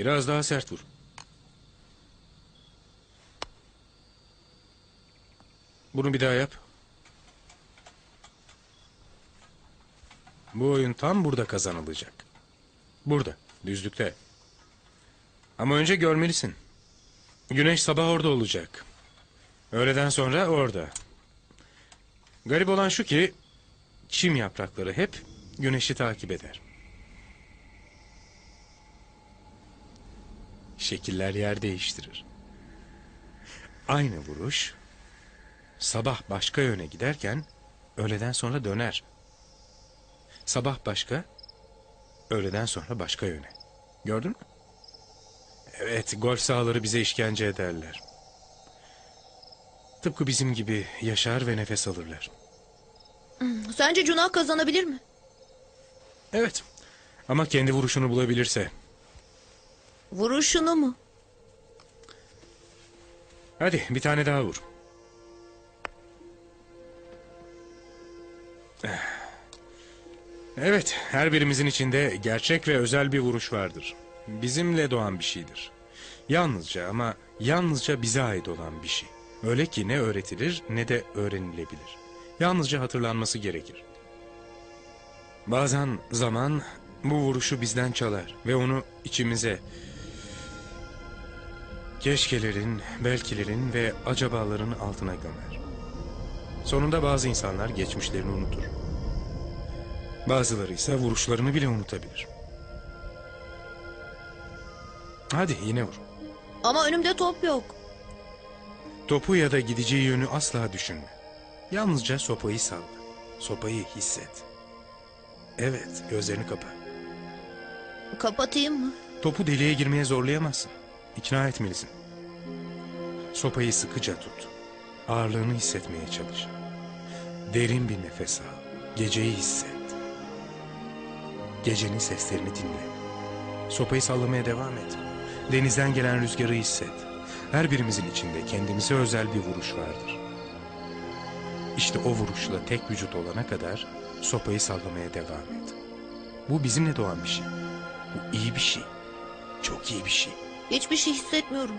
Biraz daha sert vur. Bunu bir daha yap. Bu oyun tam burada kazanılacak. Burada, düzlükte. Ama önce görmelisin. Güneş sabah orada olacak. Öğleden sonra orada. Garip olan şu ki çim yaprakları hep güneşi takip eder. Şekiller yer değiştirir. Aynı vuruş sabah başka yöne giderken öğleden sonra döner. Sabah başka, öğleden sonra başka yöne. Gördün mü? Evet, golf sahaları bize işkence ederler. Tıpkı bizim gibi yaşar ve nefes alırlar. Sence Cuna kazanabilir mi? Evet, ama kendi vuruşunu bulabilirse. Vuruşunu mu? Hadi bir tane daha vur. Evet, her birimizin içinde gerçek ve özel bir vuruş vardır. Bizimle doğan bir şeydir. Yalnızca ama yalnızca bize ait olan bir şey. Öyle ki ne öğretilir ne de öğrenilebilir. Yalnızca hatırlanması gerekir. Bazen zaman bu vuruşu bizden çalar ve onu içimize, keşkelerin, belkilerin ve acabaların altına gömer. Sonunda bazı insanlar geçmişlerini unutur. Bazıları ise vuruşlarını bile unutabilir. Hadi yine vur. Ama önümde top yok. Topu ya da gideceği yönü asla düşünme. Yalnızca sopayı salla. Sopayı hisset. Evet, gözlerini kapa. Kapatayım mı? Topu deliğe girmeye zorlayamazsın. İkna etmelisin. Sopayı sıkıca tut. Ağırlığını hissetmeye çalış. Derin bir nefes al. Geceyi hisset. Gecenin seslerini dinle. Sopayı sallamaya devam et. Denizden gelen rüzgarı hisset. Her birimizin içinde kendimize özel bir vuruş vardır. İşte o vuruşla tek vücut olana kadar sopayı sallamaya devam et. Bu bizimle doğan bir şey. Bu iyi bir şey. Çok iyi bir şey. Hiçbir şey hissetmiyorum.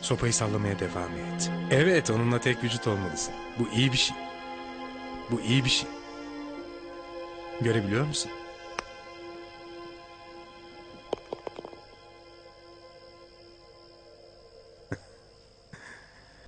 Sopayı sallamaya devam et. Evet, onunla tek vücut olmalısın. Bu iyi bir şey. Bu iyi bir şey. Görebiliyor musun?